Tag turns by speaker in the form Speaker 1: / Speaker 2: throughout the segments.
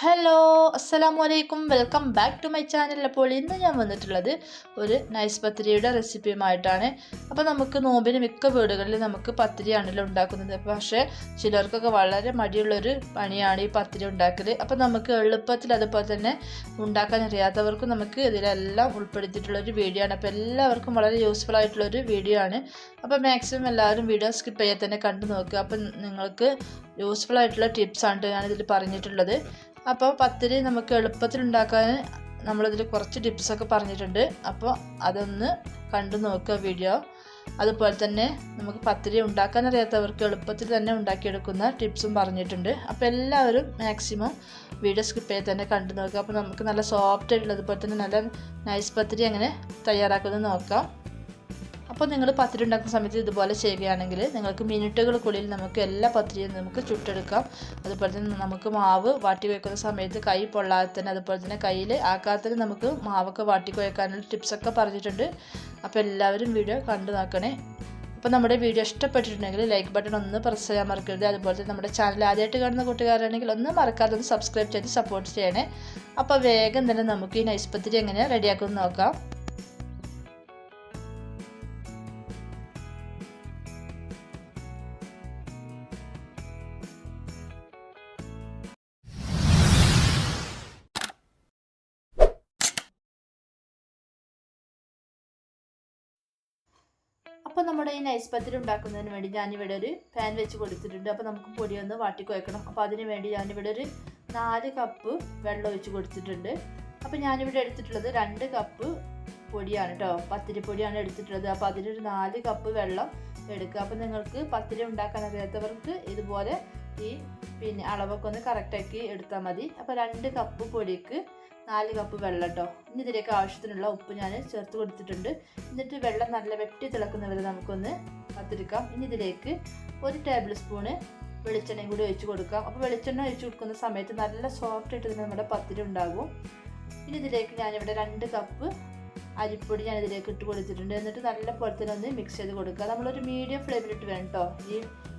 Speaker 1: Hello അസ്സലാമു അലൈക്കും welcome back to my channel അപ്പോൾ ഇന്ന് ഞാൻ വന്നിട്ടുള്ളത് ഒരു നൈസ് പത്തിരിയുടെ റെസിപ്പിയുമായിട്ടാണ് അപ്പോൾ നമുക്ക് നോമ്പിന് മിക്ക വീടുകളിൽ നമുക്ക് പത്തിരിയാണല്ലോ ഉണ്ടാക്കുന്നത്. പക്ഷേ ചിലർക്കൊക്കെ വളരെ മടിയുള്ളൊരു പണിയാണ് ഈ പത്തിരി ഉണ്ടാക്കൽ അപ്പോൾ നമുക്ക് എളുപ്പത്തിൽ അതുപോലെ തന്നെ ഉണ്ടാക്കാൻ അറിയാത്തവർക്കും നമുക്ക് ഇതിലെല്ലാം ഉൾപ്പെടുത്തിയിട്ടുള്ളൊരു വീഡിയോ ആണ്. അപ്പോൾ എല്ലാവർക്കും വളരെ യൂസ്ഫുൾ ആയിട്ടുള്ളൊരു വീഡിയോ ആണ്. അപ്പോൾ മാക്സിമം എല്ലാവരും വീഡിയോ സ്കിപ്പ് ചെയ്യാൻ തന്നെ കണ്ടു നോക്കുക. അപ്പം നിങ്ങൾക്ക് യൂസ്ഫുൾ ആയിട്ടുള്ള ടിപ്സാണ് ഞാനിതിൽ പറഞ്ഞിട്ടുള്ളത്. അപ്പോൾ പത്തിരി നമുക്ക് എളുപ്പത്തിൽ ഉണ്ടാക്കാൻ നമ്മളിതിൽ കുറച്ച് ടിപ്സൊക്കെ പറഞ്ഞിട്ടുണ്ട്. അപ്പോൾ അതൊന്ന് കണ്ടു നോക്കുക വീഡിയോ. അതുപോലെ തന്നെ നമുക്ക് പത്തിരി ഉണ്ടാക്കാൻ അറിയാത്തവർക്ക് എളുപ്പത്തിൽ തന്നെ ഉണ്ടാക്കിയെടുക്കുന്ന ടിപ്സും പറഞ്ഞിട്ടുണ്ട്. അപ്പോൾ എല്ലാവരും മാക്സിമം വീഡിയോ സ്കിപ്പ് ചെയ്ത് തന്നെ കണ്ടു നോക്കുക. അപ്പോൾ നമുക്ക് നല്ല സോഫ്റ്റ് ആയിട്ടുള്ളതുപോലെ തന്നെ നല്ല നൈസ് പത്തിരി അങ്ങനെ തയ്യാറാക്കുന്നത് നോക്കാം. അപ്പോൾ നിങ്ങൾ പത്തിരി ഉണ്ടാക്കുന്ന സമയത്ത് ഇതുപോലെ ചെയ്യുകയാണെങ്കിൽ നിങ്ങൾക്ക് മിനിറ്റുകൾക്കുള്ളിൽ നമുക്ക് എല്ലാ പത്തിരിയും നമുക്ക് ചുട്ടെടുക്കാം. അതുപോലെ തന്നെ നമുക്ക് മാവ് വാട്ടി കുഴക്കുന്ന സമയത്ത് കൈ പൊള്ളാതെ തന്നെ അതുപോലെ തന്നെ കയ്യിൽ ആക്കാത്തതിന് നമുക്ക് മാവൊക്കെ വാട്ടി കുഴക്കാനുള്ള ടിപ്സൊക്കെ പറഞ്ഞിട്ടുണ്ട്. അപ്പോൾ എല്ലാവരും വീഡിയോ കണ്ടു നോക്കണേ. അപ്പോൾ നമ്മുടെ വീഡിയോ ഇഷ്ടപ്പെട്ടിട്ടുണ്ടെങ്കിൽ ലൈക്ക് ബട്ടൺ ഒന്ന് പ്രസ് ചെയ്യാൻ മറക്കരുത്. അതുപോലെ തന്നെ നമ്മുടെ ചാനൽ ആദ്യമായിട്ട് കാണുന്ന കൂട്ടുകാരാണെങ്കിൽ ഒന്ന് മറക്കാതെ ഒന്ന് സബ്സ്ക്രൈബ് ചെയ്ത് സപ്പോർട്ട് ചെയ്യണേ. അപ്പോൾ വേഗം തന്നെ നമുക്ക് ഈ നൈസ് പത്തിരി എങ്ങനെ റെഡിയാക്കുമെന്ന് നോക്കാം. അപ്പോൾ നമ്മുടെ ഈ നൈസ് പത്തിരി ഉണ്ടാക്കുന്നതിന് വേണ്ടി ഞാനിവിടെ ഒരു പാൻ വെച്ച് കൊടുത്തിട്ടുണ്ട്. അപ്പോൾ നമുക്ക് പൊടി ഒന്ന് വാട്ടി കുഴക്കണം. അപ്പോൾ അതിന് വേണ്ടി ഞാനിവിടെ ഒരു നാല് കപ്പ് വെള്ളം ഒഴിച്ച് കൊടുത്തിട്ടുണ്ട്. അപ്പോൾ ഞാനിവിടെ എടുത്തിട്ടുള്ളത് രണ്ട് കപ്പ് പൊടിയാണ് കേട്ടോ പത്തിരി പൊടിയാണ് എടുത്തിട്ടുള്ളത്. അപ്പോൾ അതിലൊരു നാല് കപ്പ് വെള്ളം എടുക്കുക. അപ്പോൾ നിങ്ങൾക്ക് പത്തിരി ഉണ്ടാക്കാൻ അറിയാത്തവർക്ക് ഇതുപോലെ ഈ പിന്നെ അളവൊക്കെ ഒന്ന് കറക്റ്റാക്കി എടുത്താൽ മതി. അപ്പോൾ രണ്ട് കപ്പ് പൊടിക്ക് നാല് കപ്പ് വെള്ളം കേട്ടോ ഇനി ഇതിലേക്ക് ആവശ്യത്തിനുള്ള ഉപ്പ് ഞാൻ ചേർത്ത് കൊടുത്തിട്ടുണ്ട്. എന്നിട്ട് വെള്ളം നല്ല വെട്ടി തിളക്കുന്നവരെ നമുക്കൊന്ന് കത്തിരിക്കാം ഇനി ഇതിലേക്ക് ഒരു ടേബിൾ സ്പൂണ് വെളിച്ചെണ്ണയും കൂടി ഒഴിച്ച് കൊടുക്കാം. അപ്പോൾ വെളിച്ചെണ്ണ ഒഴിച്ച് കൊടുക്കുന്ന സമയത്ത് നല്ല സോഫ്റ്റ് ആയിട്ട് തന്നെ നമ്മുടെ പത്തിരി ഉണ്ടാകും. ഇനി ഇതിലേക്ക് ഞാനിവിടെ രണ്ട് കപ്പ് അരിപ്പൊടി ഞാൻ ഇതിലേക്ക് ഇട്ട് കൊടുത്തിട്ടുണ്ട്. എന്നിട്ട് നല്ല പോലെ തന്നെ ഒന്ന് മിക്സ് ചെയ്ത് കൊടുക്കുക. നമ്മളൊരു മീഡിയം ഫ്ലെയിമിലിട്ട് വേണം കേട്ടോ ഈ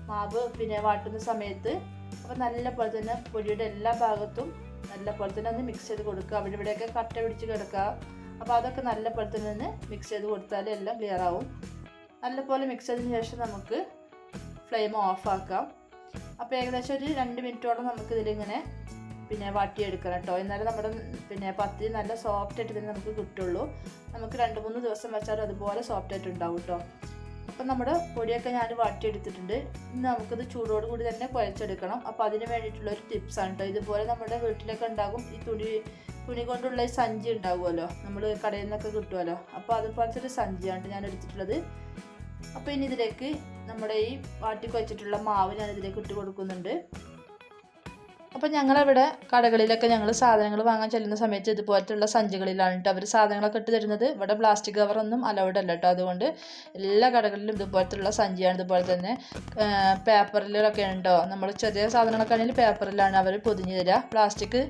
Speaker 1: മാവ് പിന്നെ വാട്ടുന്ന സമയത്ത് അപ്പോൾ നല്ല പോലെ തന്നെ പൊടിയുടെ എല്ലാ ഭാഗത്തും നല്ല പോലെ തന്നെ ഒന്ന് മിക്സ് ചെയ്ത് കൊടുക്കുക. അവിടെ ഇവിടെയൊക്കെ കട്ട പിടിച്ച് കിടക്കുക. അപ്പോൾ അതൊക്കെ നല്ല പോലെ തന്നെ ഒന്ന് മിക്സ് ചെയ്ത് കൊടുത്താൽ എല്ലാം ക്ലിയർ ആവും. നല്ല പോലെ മിക്സ് ചെയ്തതിന് ശേഷം നമുക്ക് ഫ്ലെയിം ഓഫാക്കാം അപ്പോൾ ഏകദേശം ഒരു രണ്ട് മിനിറ്റോളം നമുക്ക് ഇതിലിങ്ങനെ പിന്നെ വാട്ടിയെടുക്കണം കേട്ടോ. എന്നാലും നമ്മുടെ പിന്നെ പത്തിരി നല്ല സോഫ്റ്റ് ആയിട്ട് തന്നെ നമുക്ക് കിട്ടുള്ളൂ. നമുക്ക് രണ്ട് മൂന്ന് ദിവസം വെച്ചാലും അതുപോലെ സോഫ്റ്റ് ആയിട്ട് ഉണ്ടാവും കേട്ടോ. അപ്പം നമ്മുടെ പൊടിയൊക്കെ ഞാൻ വാട്ടിയെടുത്തിട്ടുണ്ട്. ഇന്ന് നമുക്കിത് ചൂടോട് കൂടി തന്നെ കുഴച്ചെടുക്കണം. അപ്പോൾ അതിന് വേണ്ടിയിട്ടുള്ള ഒരു ടിപ്സാണ് കേട്ടോ ഇതുപോലെ നമ്മുടെ വീട്ടിലൊക്കെ ഉണ്ടാകും ഈ തുണി തുണി കൊണ്ടുള്ള ഈ സഞ്ചി ഉണ്ടാകുമല്ലോ നമ്മൾ കടയിൽ നിന്നൊക്കെ കിട്ടുമല്ലോ. അപ്പോൾ അതുപോലത്തെ ഒരു സഞ്ചിയാണ് ഞാൻ എടുത്തിട്ടുള്ളത്. അപ്പോൾ ഇനി ഇതിലേക്ക് നമ്മുടെ ഈ വാട്ടി കുഴച്ചിട്ടുള്ള മാവ് ഞാൻ ഇതിലേക്ക് ഇട്ട് കൊടുക്കുന്നുണ്ട്. അപ്പോൾ ഞങ്ങളിവിടെ കടകളിലൊക്കെ ഞങ്ങൾ സാധനങ്ങൾ വാങ്ങാൻ ചെല്ലുന്ന സമയത്ത് ഇതുപോലത്തുള്ള സഞ്ചികളിലാണ് കേട്ടോ അവർ സാധനങ്ങളൊക്കെ ഇട്ട് തരുന്നത്. ഇവിടെ പ്ലാസ്റ്റിക് കവറൊന്നും അലൗഡ് അല്ല കേട്ടോ അതുകൊണ്ട് എല്ലാ കടകളിലും ഇതുപോലത്തുള്ള സഞ്ചിയാണ് ഇതുപോലെ തന്നെ. പേപ്പറിലൊക്കെ ഉണ്ടോ നമ്മൾ ചെറിയ സാധനങ്ങളൊക്കെ ആണെങ്കിൽ പേപ്പറിലാണ് അവർ പൊതിഞ്ഞ് തരിക പ്ലാസ്റ്റിക്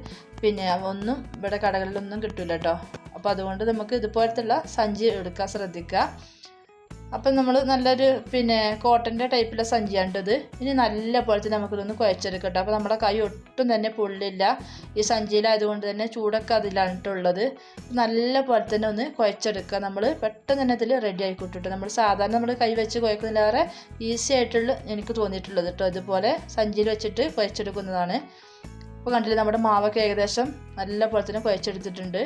Speaker 1: പിന്നെ ഒന്നും ഇവിടെ കടകളിലൊന്നും കിട്ടില്ല കേട്ടോ അപ്പോൾ അതുകൊണ്ട് നമുക്ക് ഇതുപോലത്തുള്ള സഞ്ചി എടുക്കാൻ ശ്രദ്ധിക്കുക അപ്പം നമ്മൾ നല്ലൊരു പിന്നെ കോട്ടന്റെ ടൈപ്പിലെ സഞ്ചിയാണ്ടത് ഇനി നല്ല പോലത്തെ നമുക്കിതൊന്ന് കുഴച്ചെടുക്കട്ടെ അപ്പോൾ നമ്മുടെ കൈ ഒട്ടും തന്നെ പൊള്ളില്ല. ഈ സഞ്ചിയിലായതുകൊണ്ട് തന്നെ ചൂടൊക്കെ അതിലാണിട്ടുള്ളത് നല്ല പോലെ തന്നെ ഒന്ന് കുഴച്ചെടുക്കുക നമ്മൾ. പെട്ടെന്ന് തന്നെ ഇതിൽ റെഡി ആയിക്കോട്ടെ നമ്മൾ സാധാരണ നമ്മൾ കൈ വെച്ച് കുഴക്കുന്നതിലേറെ ഈസി ആയിട്ടുള്ള എനിക്ക് തോന്നിയിട്ടുള്ളത് കേട്ടോ. ഇതുപോലെ സഞ്ചിയിൽ വെച്ചിട്ട് കുഴച്ചെടുക്കുന്നതാണ്. അപ്പോൾ കണ്ടില്ലേ നമ്മുടെ മാവൊക്കെ ഏകദേശം നല്ല പോലെ തന്നെ കുഴച്ചെടുത്തിട്ടുണ്ട്.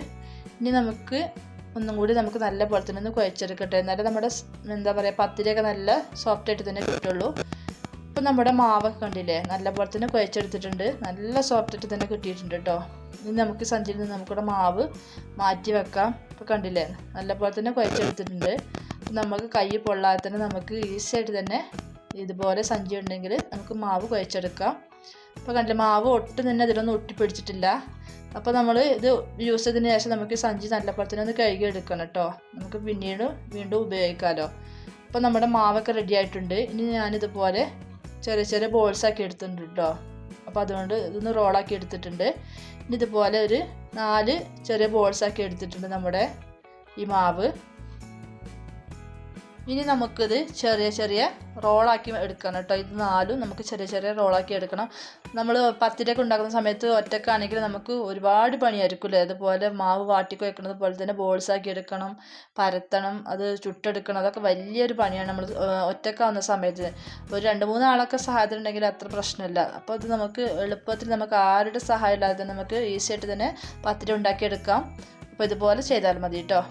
Speaker 1: ഇനി നമുക്ക് ഒന്നും കൂടി നമുക്ക് നല്ല പോലെ തന്നെ ഒന്ന് കുഴച്ചെടുക്കട്ടെ. എന്നാലും നമ്മുടെ എന്താ പറയുക പത്തിരിയൊക്കെ നല്ല സോഫ്റ്റ് ആയിട്ട് തന്നെ കിട്ടുള്ളൂ. ഇപ്പം നമ്മുടെ മാവൊക്കെ കണ്ടില്ലേ നല്ല പോലെ തന്നെ കുഴച്ചെടുത്തിട്ടുണ്ട്. നല്ല സോഫ്റ്റ് ആയിട്ട് തന്നെ കിട്ടിയിട്ടുണ്ട് കേട്ടോ ഇനി നമുക്ക് സഞ്ചിയിൽ നിന്ന് നമുക്കിവിടെ മാവ് മാറ്റി വെക്കാം. ഇപ്പോൾ കണ്ടില്ലേ നല്ല പോലെ തന്നെ കുഴച്ചെടുത്തിട്ടുണ്ട്. നമുക്ക് കൈ പൊള്ളാതെ തന്നെ നമുക്ക് ഈസി ആയിട്ട് തന്നെ ഇതുപോലെ സഞ്ചി ഉണ്ടെങ്കിൽ നമുക്ക് മാവ് കുഴച്ചെടുക്കാം. ഇപ്പോൾ കണ്ടില്ല മാവ് ഒട്ടും തന്നെ ഇതിലൊന്നും ഒട്ടിപ്പിടിച്ചിട്ടില്ല അപ്പോൾ നമ്മൾ ഇത് യൂസ് ചെയ്തതിന് ശേഷം നമുക്ക് സഞ്ചി നല്ലപോലെ തന്നെ ഒന്ന് കഴുകി എടുക്കണം കേട്ടോ നമുക്ക് പിന്നീട് വീണ്ടും ഉപയോഗിക്കാമല്ലോ അപ്പോൾ നമ്മുടെ മാവൊക്കെ റെഡി ആയിട്ടുണ്ട്. ഇനി ഞാനിതുപോലെ ചെറിയ ചെറിയ ബോൾസ് ആക്കി എടുത്തിട്ടുണ്ട് കേട്ടോ അപ്പോൾ അതുകൊണ്ട് ഇതൊന്ന് റോളാക്കി എടുത്തിട്ടുണ്ട്. ഇനി ഇതുപോലെ ഒരു നാല് ചെറിയ ബോൾസ് ആക്കി എടുത്തിട്ടുണ്ട് നമ്മുടെ ഈ മാവ്. ഇനി നമുക്കിത് ചെറിയ ചെറിയ റോളാക്കി എടുക്കണം കേട്ടോ. ഇത് നാലും നമുക്ക് ചെറിയ ചെറിയ റോളാക്കി എടുക്കണം. നമ്മൾ പത്തിരൊക്കെ ഉണ്ടാക്കുന്ന സമയത്ത് ഒറ്റക്കാണെങ്കിൽ നമുക്ക് ഒരുപാട് പണിയായിരിക്കുമല്ലേ? അതുപോലെ മാവ് വാട്ടിക്കോ വെക്കുന്നത് പോലെ തന്നെ ബോൾസ് ആക്കി എടുക്കണം പരത്തണം അത് ചുട്ടെടുക്കണം. അതൊക്കെ വലിയൊരു പണിയാണ് നമ്മൾ ഒറ്റക്കാവുന്ന സമയത്ത്. ഒരു രണ്ട് മൂന്ന് ആളൊക്കെ സഹായത്തിന് ഉണ്ടെങ്കിൽ അത്ര പ്രശ്നമില്ല. അപ്പോൾ അത് നമുക്ക് എളുപ്പത്തിൽ നമുക്ക് ആരുടെ സഹായം ഇല്ലാതെ നമുക്ക് ഈസി ആയിട്ട് തന്നെ പത്തിരി ഉണ്ടാക്കിയെടുക്കാം. അപ്പോൾ ഇതുപോലെ ചെയ്താൽ മതി കേട്ടോ.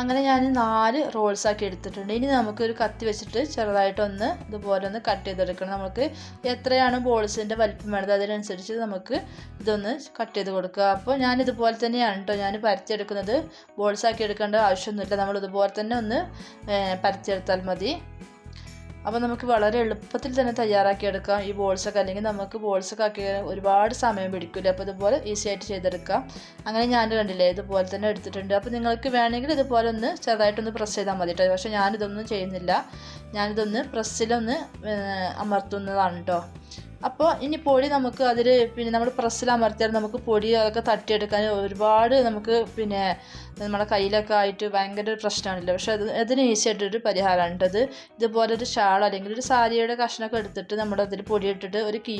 Speaker 1: അങ്ങനെ ഞാൻ നാല് റോൾസ് ആക്കി എടുത്തിട്ടുണ്ട്. ഇനി നമുക്ക് ഒരു കത്തി വെച്ചിട്ട് ചെറുതായിട്ടൊന്ന് ഇതുപോലെ ഒന്ന് കട്ട് ചെയ്തെടുക്കണം. നമുക്ക് എത്രയാണ് ബോൾസിന്റെ വലിപ്പം വേണ്ടത് അതിനനുസരിച്ച് നമുക്ക് ഇതൊന്ന് കട്ട് ചെയ്ത് കൊടുക്കുക. അപ്പോൾ ഞാൻ ഇതുപോലെ തന്നെയാണ് കേട്ടോ ഞാൻ പരത്തിയെടുക്കുന്നത്. ബോൾസ് ആക്കി എടുക്കേണ്ട ആവശ്യമൊന്നുമില്ല. നമ്മൾ ഇതുപോലെ തന്നെ ഒന്ന് പരത്തിയെടുത്താൽ മതി. അപ്പോൾ നമുക്ക് വളരെ എളുപ്പത്തിൽ തന്നെ തയ്യാറാക്കിയെടുക്കാം. ഈ ബോൾസൊക്കെ അല്ലെങ്കിൽ നമുക്ക് ബോൾസൊക്കെ ആക്കി ഒരുപാട് സമയം പിടിക്കില്ല അപ്പോൾ ഇതുപോലെ ഈസി ആയിട്ട് ചെയ്തെടുക്കാം. അങ്ങനെ ഞാൻ കണ്ടില്ലേ ഇതുപോലെ തന്നെ എടുത്തിട്ടുണ്ട്. അപ്പോൾ നിങ്ങൾക്ക് വേണമെങ്കിൽ ഇതുപോലെ ഒന്ന് ചെറുതായിട്ടൊന്ന് പ്രസ് ചെയ്താൽ മതി കേട്ടോ പക്ഷേ ഞാനിതൊന്നും ചെയ്യുന്നില്ല. ഞാനിതൊന്ന് പ്രസ്സിലൊന്ന് അമർത്തുന്നതാണ് കേട്ടോ അപ്പോൾ ഇനി പൊടി നമുക്ക് അതിൽ പിന്നെ നമ്മൾ പ്രസ്സിൽ അമർത്തിയാൽ നമുക്ക് പൊടി അതൊക്കെ തട്ടിയെടുക്കാൻ ഒരുപാട് നമുക്ക് പിന്നെ നമ്മുടെ കയ്യിലൊക്കെ ആയിട്ട് ഭയങ്കര ഒരു പ്രശ്നമാണല്ലോ. പക്ഷെ അത് അതിന് ഈസി ആയിട്ടൊരു പരിഹാരമാണ് കേട്ടത് ഇതുപോലെ ഒരു ഷാൾ അല്ലെങ്കിൽ ഒരു സാരിയുടെ കഷ്ണമൊക്കെ എടുത്തിട്ട് നമ്മുടെ അതിൽ പൊടി ഇട്ടിട്ട് ഒരു കീ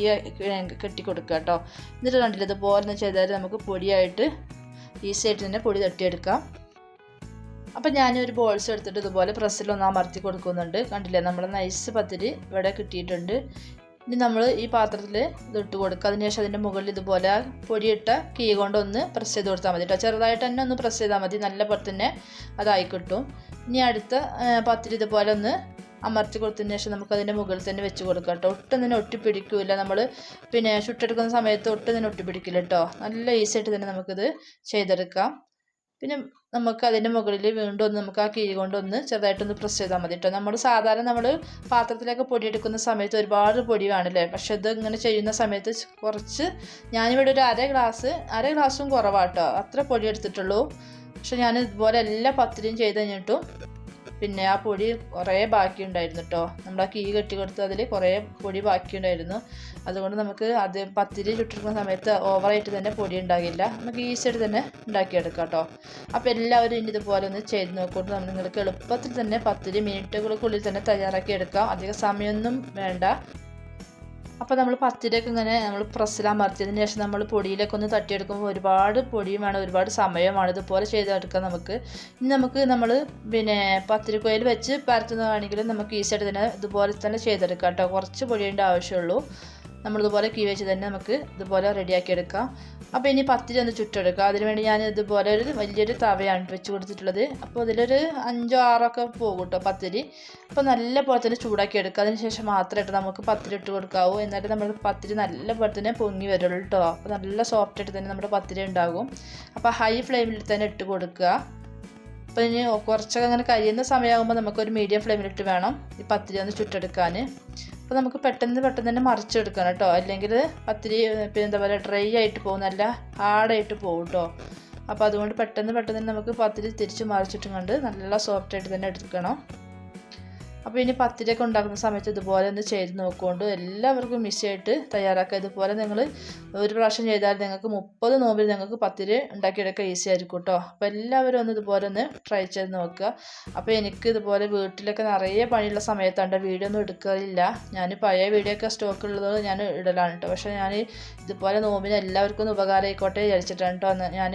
Speaker 1: കെട്ടി കൊടുക്കുക കേട്ടോ. എന്നിട്ട് കണ്ടില്ല ഇതുപോലെ ചെയ്താൽ നമുക്ക് പൊടിയായിട്ട് ഈസി ആയിട്ട് തന്നെ പൊടി തട്ടിയെടുക്കാം. അപ്പം ഞാനൊരു ബോൾസ് എടുത്തിട്ട് ഇതുപോലെ പ്രസ്സിലൊന്ന് അമർത്തി കൊടുക്കുന്നുണ്ട്. കണ്ടില്ലേ? നമ്മൾ നൈസ് പത്തിരി ഇവിടെ കിട്ടിയിട്ടുണ്ട്. ഇനി നമ്മൾ ഈ പാത്രത്തിൽ ഇതിട്ട് കൊടുക്കുക. അതിനുശേഷം അതിന്റെ മുകളിൽ ഇതുപോലെ പൊടിയിട്ട കീ കൊണ്ടൊന്ന് പ്രസ് ചെയ്ത് കൊടുത്താൽ മതി കേട്ടോ ചെറുതായിട്ട് തന്നെ ഒന്ന് പ്രസ് ചെയ്താൽ മതി. നല്ല പോലെ തന്നെ അതായി കിട്ടും. ഇനി അടുത്ത പത്തിരി ഇതുപോലെ ഒന്ന് അമർത്തി കൊടുത്തതിന് ശേഷം നമുക്ക് അതിന്റെ മുകളിൽ തന്നെ വെച്ച് കൊടുക്കാം കേട്ടോ ഒട്ടും തന്നെ ഒട്ടിപ്പിടിക്കില്ല നമ്മൾ പിന്നെ ചുട്ടെടുക്കുന്ന സമയത്ത് ഒട്ടും തന്നെ ഒട്ടിപ്പിടിക്കില്ല കേട്ടോ നല്ല ഈസി ആയിട്ട് തന്നെ നമുക്കിത് ചെയ്തെടുക്കാം. പിന്നെ നമുക്ക് അതിന്റെ മുകളിൽ വീണ്ടും ഒന്ന് നമുക്ക് ആ കിഴി കൊണ്ടൊന്ന് ചെറുതായിട്ടൊന്ന് പ്രസ് ചെയ്താൽ മതി കേട്ടോ നമ്മൾ സാധാരണ നമ്മൾ പാത്രത്തിലൊക്കെ പൊടി എടുക്കുന്ന സമയത്ത് ഒരുപാട് പൊടി വേണമല്ലേ പക്ഷെ ഇത് ഇങ്ങനെ ചെയ്യുന്ന സമയത്ത് കുറച്ച് ഞാനിവിടെ ഒരു അര ഗ്ലാസ് അര ഗ്ലാസ്സും കുറവാട്ടോ അത്ര പൊടി എടുത്തിട്ടുള്ളൂ. പക്ഷെ ഞാൻ ഇതുപോലെ എല്ലാ പത്തിരിയും ചെയ്ത് കഴിഞ്ഞിട്ടും പിന്നെ ആ പൊടി കുറേ ബാക്കിയുണ്ടായിരുന്നു കേട്ടോ നമ്മൾ ആ കീ കെട്ടി കൊടുത്ത് അതിൽ കുറേ പൊടി ബാക്കിയുണ്ടായിരുന്നു. അതുകൊണ്ട് നമുക്ക് അത് പത്തിരി ചുട്ടിരിക്കുന്ന സമയത്ത് ഓവറായിട്ട് തന്നെ പൊടി ഉണ്ടാകില്ല. നമുക്ക് ഈസിയായിട്ട് തന്നെ ഉണ്ടാക്കിയെടുക്കാം കേട്ടോ അപ്പോൾ എല്ലാവരും ഇനി ഇതുപോലെ ഒന്ന് ചെയ്ത് നോക്കൂട്ട് നിങ്ങൾക്ക് എളുപ്പത്തിൽ തന്നെ പത്തിരി മിനിറ്റുകൾക്കുള്ളിൽ തന്നെ തയ്യാറാക്കി എടുക്കാം അധികം സമയമൊന്നും വേണ്ട. അപ്പോൾ നമ്മൾ പത്തിരിയൊക്കെ ഇങ്ങനെ നമ്മൾ പ്രസ്സിൽ അമർത്തിയതിന് ശേഷം നമ്മൾ പൊടിയിലൊക്കെ ഒന്ന് തട്ടിയെടുക്കുമ്പോൾ ഒരുപാട് പൊടിയും വേണം ഒരുപാട് സമയമാണ് ഇതുപോലെ ചെയ്തെടുക്കാം നമുക്ക്. ഇനി നമുക്ക് നമ്മൾ പിന്നെ പത്തിരിക്കോയിൽ വെച്ച് പരത്തുന്നതാണെങ്കിലും നമുക്ക് ഈസി ആയിട്ട് തന്നെ ഇതുപോലെ തന്നെ ചെയ്തെടുക്കാം കേട്ടോ. കുറച്ച് പൊടിയേണ്ട ആവശ്യമുള്ളൂ. നമ്മളിതുപോലെ കീ വെച്ച് തന്നെ നമുക്ക് ഇതുപോലെ റെഡിയാക്കി എടുക്കാം അപ്പോൾ ഇനി പത്തിരി ഒന്ന് ചുട്ടെടുക്കാം. അതിനുവേണ്ടി ഞാൻ ഇതുപോലെ ഒരു വലിയൊരു തവയാണ് വെച്ച് കൊടുത്തിട്ടുള്ളത്. അപ്പോൾ അതിലൊരു അഞ്ചോ ആറോ ഒക്കെ പോകും കേട്ടോ പത്തിരി. അപ്പോൾ നല്ല പോലെ തന്നെ ചൂടാക്കി എടുക്കുക അതിന് ശേഷം മാത്രമായിട്ട് നമുക്ക് പത്തിരി ഇട്ട് കൊടുക്കാവൂ. എന്നാലും നമ്മൾ പത്തിരി നല്ല പോലെ തന്നെ പൊങ്ങി വരുള്ളൂ കേട്ടോ അപ്പോൾ നല്ല സോഫ്റ്റ് ആയിട്ട് തന്നെ നമ്മുടെ പത്തിരി ഉണ്ടാകും. അപ്പോൾ ഹൈ ഫ്ലെയിമിൽ തന്നെ ഇട്ട് കൊടുക്കുക. അപ്പോൾ ഇനി കുറച്ചൊക്കെ അങ്ങനെ കഴിയുന്ന സമയമാകുമ്പോൾ നമുക്കൊരു മീഡിയം ഫ്ലെയിമിലിട്ട് വേണം ഈ പത്തിരി ഒന്ന് ചുട്ടെടുക്കാൻ. അപ്പോൾ നമുക്ക് പെട്ടെന്ന് പെട്ടെന്ന് തന്നെ മറിച്ചെടുക്കണം കേട്ടോ. അല്ലെങ്കിൽ പത്തിരി പിന്നെ എന്താ പറയുക ഡ്രൈ ആയിട്ട് പോകും. നല്ല ഹാർഡായിട്ട് പോകും കേട്ടോ അപ്പോൾ അതുകൊണ്ട് പെട്ടെന്ന് പെട്ടെന്ന് നമുക്ക് പത്തിരി തിരിച്ച് മറിച്ചിട്ടും കൊണ്ട് നല്ല സോഫ്റ്റായിട്ട് തന്നെ എടുക്കണം. അപ്പോൾ ഇനി പത്തിരിയൊക്കെ ഉണ്ടാക്കുന്ന സമയത്ത് ഇതുപോലെ ഒന്ന് ചെയ്ത് നോക്കുകൊണ്ട് എല്ലാവർക്കും മിസ്സായിട്ട് തയ്യാറാക്കുക. ഇതുപോലെ നിങ്ങൾ ഒരു പ്രാവശ്യം ചെയ്താൽ നിങ്ങൾക്ക് മുപ്പത് നോമ്പിൽ നിങ്ങൾക്ക് പത്തിരി ഉണ്ടാക്കിയെടുക്കാൻ ഈസി ആയിരിക്കും കേട്ടോ അപ്പോൾ എല്ലാവരും ഒന്ന് ഇതുപോലെ ഒന്ന് ട്രൈ ചെയ്ത് നോക്കുക. അപ്പോൾ എനിക്ക് ഇതുപോലെ വീട്ടിലൊക്കെ നിറയെ പണിയുള്ള സമയത്താണ് വീഡിയോ ഒന്നും എടുക്കാറില്ല. ഞാൻ പഴയ വീഡിയോ ഒക്കെ സ്റ്റോക്ക് ഉള്ളത് ഞാൻ ഇടലാണ് കേട്ടോ പക്ഷേ ഞാൻ ഇതുപോലെ നോമ്പിന് എല്ലാവർക്കും ഒന്ന് ഉപകാരമായിക്കോട്ടെ വിചാരിച്ചിട്ടാണ് കേട്ടോ ഞാൻ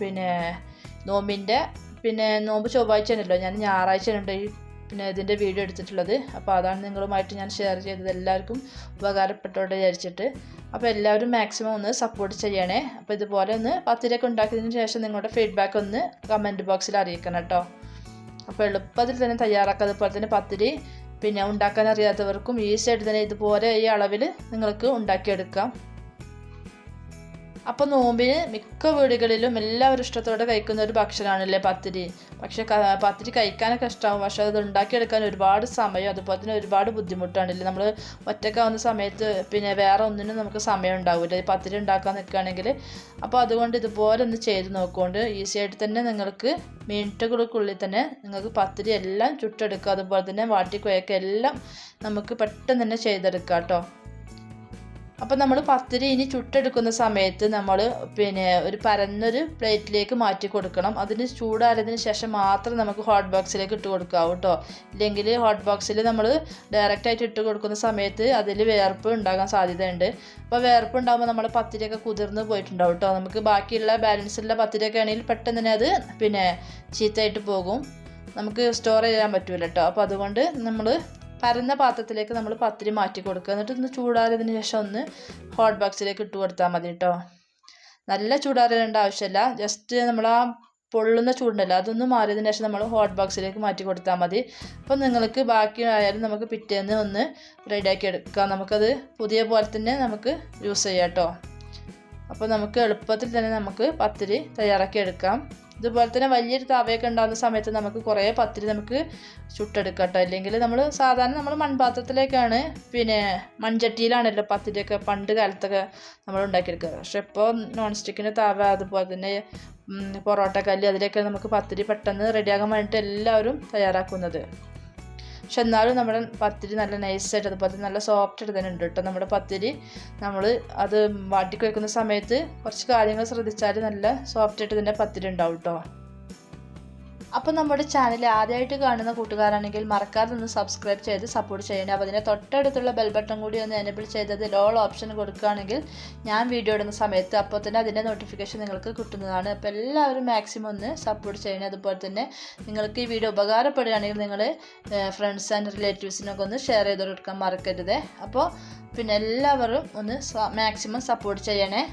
Speaker 1: പിന്നെ നോമ്പിന്റെ പിന്നെ നോമ്പ് ചൊവ്വാഴ്ച ഉണ്ടല്ലോ ഞാൻ ഞായറാഴ്ച ഉണ്ട് ഈ പിന്നെ ഇതിന്റെ വീഡിയോ എടുത്തിട്ടുള്ളത്. അപ്പോൾ അതാണ് നിങ്ങളുമായിട്ട് ഞാൻ ഷെയർ ചെയ്തത്. എല്ലാവർക്കും ഉപകാരപ്പെട്ടോട്ടെ വിചാരിച്ചിട്ട്. അപ്പോൾ എല്ലാവരും മാക്സിമം ഒന്ന് സപ്പോർട്ട് ചെയ്യണേ. അപ്പോൾ ഇതുപോലെ ഒന്ന് പത്തിരൊക്കെ ഉണ്ടാക്കിയതിന് ശേഷം നിങ്ങളുടെ ഫീഡ്ബാക്ക് ഒന്ന് കമന്റ് ബോക്സിൽ അറിയിക്കണം കേട്ടോ അപ്പോൾ എളുപ്പത്തിൽ തന്നെ തയ്യാറാക്കുക അതുപോലെ തന്നെ പത്തിരി പിന്നെ ഉണ്ടാക്കാൻ അറിയാത്തവർക്കും ഈസി ആയിട്ട് തന്നെ ഇതുപോലെ ഈ അളവിൽ നിങ്ങൾക്ക് ഉണ്ടാക്കിയെടുക്കാം. അപ്പോൾ നോമ്പിന് മിക്ക വീടുകളിലും എല്ലാവരും ഇഷ്ടത്തോടെ കഴിക്കുന്ന ഒരു ഭക്ഷണമാണല്ലേ പത്തിരി. പക്ഷെ പത്തിരി കഴിക്കാനൊക്കെ ഇഷ്ടമാവും പക്ഷെ അത് ഉണ്ടാക്കിയെടുക്കാൻ ഒരുപാട് സമയം അതുപോലെ തന്നെ ഒരുപാട് ബുദ്ധിമുട്ടാണല്ലേ? നമ്മൾ ഒറ്റക്കാവുന്ന സമയത്ത് പിന്നെ വേറെ ഒന്നിനും നമുക്ക് സമയം ഉണ്ടാവില്ല പത്തിരി ഉണ്ടാക്കാൻ നിൽക്കുകയാണെങ്കിൽ. അപ്പോൾ അതുകൊണ്ട് ഇതുപോലെ ഒന്ന് ചെയ്ത് നോക്കുകൊണ്ട് ഈസി ആയിട്ട് തന്നെ നിങ്ങൾക്ക് മിനിറ്റുകൾക്കുള്ളിൽ തന്നെ നിങ്ങൾക്ക് പത്തിരി എല്ലാം ചുട്ടെടുക്കുക. അതുപോലെ തന്നെ വാട്ടിക്കുഴയൊക്കെ എല്ലാം നമുക്ക് പെട്ടെന്ന് തന്നെ ചെയ്തെടുക്കാം കേട്ടോ. അപ്പോൾ നമ്മൾ പത്തിരി ഇനി ചുട്ടെടുക്കുന്ന സമയത്ത് നമ്മൾ പിന്നെ ഒരു പരന്നൊരു പ്ലേറ്റിലേക്ക് മാറ്റി കൊടുക്കണം. അതിന് ചൂടാറിയതിന് ശേഷം മാത്രം നമുക്ക് ഹോട്ട് ബോക്സിലേക്ക് ഇട്ട് കൊടുക്കാവൂ കേട്ടോ ഇല്ലെങ്കിൽ ഹോട്ട് ബോക്സിൽ നമ്മൾ ഡയറക്റ്റായിട്ട് ഇട്ട് കൊടുക്കുന്ന സമയത്ത് അതിൽ വേർപ്പ് ഉണ്ടാകാൻ സാധ്യതയുണ്ട്. അപ്പോൾ വേർപ്പ് ഉണ്ടാകുമ്പോൾ നമ്മൾ പത്തിരിയൊക്കെ കുതിർന്ന് പോയിട്ടുണ്ടാവും കേട്ടോ നമുക്ക് ബാക്കിയുള്ള ബാലൻസുള്ള പത്തിരിയൊക്കെ ആണെങ്കിൽ പെട്ടെന്ന് തന്നെ അത് പിന്നെ ചീത്തയായിട്ട് പോകും. നമുക്ക് സ്റ്റോർ ചെയ്യാൻ പറ്റില്ല കേട്ടോ അപ്പോൾ അതുകൊണ്ട് നമ്മൾ പരന്ന പാത്രത്തിലേക്ക് നമ്മൾ പത്തിരി മാറ്റി കൊടുക്കുക. എന്നിട്ട് ഒന്ന് ചൂടാറിയതിന് ശേഷം ഒന്ന് ഹോട്ട് ബോക്സിലേക്ക് ഇട്ട് കൊടുത്താൽ മതി കേട്ടോ നല്ല ചൂടാറേണ്ട ആവശ്യമില്ല ജസ്റ്റ് നമ്മൾ ആ പൊള്ളുന്ന ചൂടുണ്ടല്ലോ അതൊന്ന് മാറിയതിന് ശേഷം നമ്മൾ ഹോട്ട് ബോക്സിലേക്ക് മാറ്റി കൊടുത്താൽ മതി. അപ്പം നിങ്ങൾക്ക് ബാക്കി ആയാലും നമുക്ക് പിറ്റേന്ന് ഒന്ന് റെഡിയാക്കി എടുക്കാം. നമുക്കത് പുതിയ പോലെ തന്നെ നമുക്ക് യൂസ് ചെയ്യാം കേട്ടോ അപ്പോൾ നമുക്ക് എളുപ്പത്തിൽ തന്നെ നമുക്ക് പത്തിരി തയ്യാറാക്കി എടുക്കാം. ഇതുപോലെ തന്നെ വലിയൊരു തവയൊക്കെ ഉണ്ടാകുന്ന സമയത്ത് നമുക്ക് കുറേ പത്തിരി നമുക്ക് ചുട്ടെടുക്കാം കേട്ടോ അല്ലെങ്കിൽ നമ്മൾ സാധാരണ നമ്മൾ മൺപാത്രത്തിലേക്കാണ് പിന്നെ മൺചട്ടിയിലാണല്ലോ പത്തിരിയൊക്കെ പണ്ട് കാലത്തൊക്കെ നമ്മൾ ഉണ്ടാക്കിയെടുക്കുക. പക്ഷെ ഇപ്പോൾ നോൺ സ്റ്റിക്കിന്റെ തവ അതുപോലെ തന്നെ പൊറോട്ട കല്ല് അതിലേക്ക് നമുക്ക് പത്തിരി പെട്ടെന്ന് റെഡിയാകാൻ വേണ്ടിയിട്ട് എല്ലാവരും തയ്യാറാക്കുന്നത്. പക്ഷെ എന്നാലും നമ്മുടെ പത്തിരി നല്ല നൈസായിട്ട് അതുപോലെ നല്ല സോഫ്റ്റ് ഉണ്ട് കേട്ടോ. നമ്മുടെ പത്തിരി നമ്മൾ അത് വാട്ടി വയ്ക്കുന്ന സമയത്ത് കുറച്ച് കാര്യങ്ങൾ ശ്രദ്ധിച്ചാൽ നല്ല സോഫ്റ്റ് ആയിട്ട് തന്നെ പത്തിരി ഉണ്ടാവും കേട്ടോ. അപ്പോൾ നമ്മുടെ ചാനൽ ആദ്യമായിട്ട് കാണുന്ന കൂട്ടുകാരാണെങ്കിൽ മറക്കാതെ ഒന്ന് സബ്സ്ക്രൈബ് ചെയ്ത് സപ്പോർട്ട് ചെയ്യണം. അപ്പോൾ അതിന്റെ തൊട്ടടുത്തുള്ള ബെൽ ബട്ടൺ കൂടി ഒന്ന് എനേബിൾ ചെയ്തത് ലോൾ ഓപ്ഷൻ കൊടുക്കുകയാണെങ്കിൽ ഞാൻ വീഡിയോ ഇടുന്ന സമയത്ത് അപ്പോൾ തന്നെ അതിന്റെ നോട്ടിഫിക്കേഷൻ നിങ്ങൾക്ക് കിട്ടുന്നതാണ്. അപ്പോൾ എല്ലാവരും മാക്സിമം ഒന്ന് സപ്പോർട്ട് ചെയ്യണേ. അതുപോലെ തന്നെ നിങ്ങൾക്ക് ഈ വീഡിയോ ഉപകാരപ്പെടുകയാണെങ്കിൽ നിങ്ങൾ ഫ്രണ്ട്സ് ആൻഡ് റിലേറ്റീവ്സിനൊക്കെ ഒന്ന് ഷെയർ ചെയ്ത് കൊടുക്കാൻ മറക്കരുത്. അപ്പോൾ പിന്നെ എല്ലാവരും ഒന്ന് മാക്സിമം സപ്പോർട്ട് ചെയ്യണേ.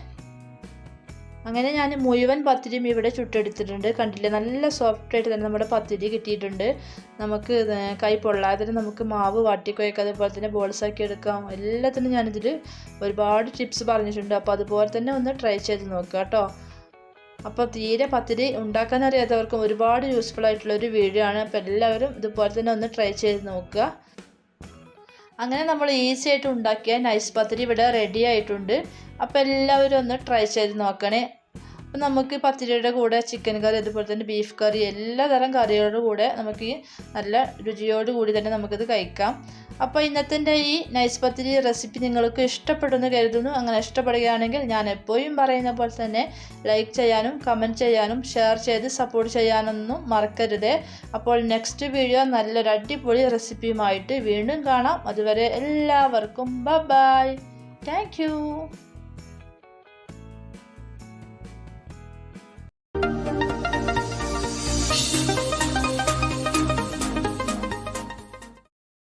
Speaker 1: അങ്ങനെ ഞാൻ മുഴുവൻ പത്തിരിയും ഇവിടെ ചുട്ടെടുത്തിട്ടുണ്ട്. കണ്ടില്ലേ? നല്ല സോഫ്റ്റ് ആയിട്ട് തന്നെ നമ്മുടെ പത്തിരി കിട്ടിയിട്ടുണ്ട്. നമുക്ക് കൈ പൊള്ളാതെ നമുക്ക് മാവ് വാട്ടിക്കുഴക്കാം അതുപോലെ തന്നെ ബോൾസ് ആക്കി എടുക്കാം. എല്ലാത്തിനും ഞാനിതിൽ ഒരുപാട് ടിപ്സ് പറഞ്ഞിട്ടുണ്ട്. അപ്പോൾ അതുപോലെ തന്നെ ഒന്ന് ട്രൈ ചെയ്ത് നോക്കുക കേട്ടോ. അപ്പോൾ തീരെ പത്തിരി ഉണ്ടാക്കാൻ അറിയാത്തവർക്കും ഒരുപാട് യൂസ്ഫുൾ ആയിട്ടുള്ള ഒരു വീഡിയോ ആണ്. അപ്പോൾ എല്ലാവരും ഇതുപോലെ തന്നെ ഒന്ന് ട്രൈ ചെയ്ത് നോക്കുക. അങ്ങനെ നമ്മൾ ഈസി ആയിട്ട് ഉണ്ടാക്കിയ നൈസ് പത്തിരി ഇവിടെ റെഡി ആയിട്ടുണ്ട്. അപ്പോൾ എല്ലാവരും ഒന്ന് ട്രൈ ചെയ്ത് നോക്കണേ. അപ്പം നമുക്ക് പത്തിരിയുടെ കൂടെ ചിക്കൻ കറി അതുപോലെ തന്നെ ബീഫ് കറി എല്ലാ തരം കറികളുടെ കൂടെ നമുക്ക് നല്ല രുചിയോട് കൂടി തന്നെ നമുക്കിത് കഴിക്കാം. അപ്പോൾ ഇന്നത്തെ ഈ നൈസ് പത്തിരി റെസിപ്പി നിങ്ങൾക്ക് ഇഷ്ടപ്പെടുമെന്ന് കരുതുന്നു. അങ്ങനെ ഇഷ്ടപ്പെടുകയാണെങ്കിൽ ഞാൻ എപ്പോഴും പറയുന്ന പോലെ തന്നെ ലൈക്ക് ചെയ്യാനും കമന്റ് ചെയ്യാനും ഷെയർ ചെയ്ത് സപ്പോർട്ട് ചെയ്യാനൊന്നും മറക്കരുത്. അപ്പോൾ നെക്സ്റ്റ് വീഡിയോ നല്ലൊരു അടിപൊളി റെസിപ്പിയുമായിട്ട് വീണ്ടും കാണാം. അതുവരെ എല്ലാവർക്കും ബ ബൈ താങ്ക്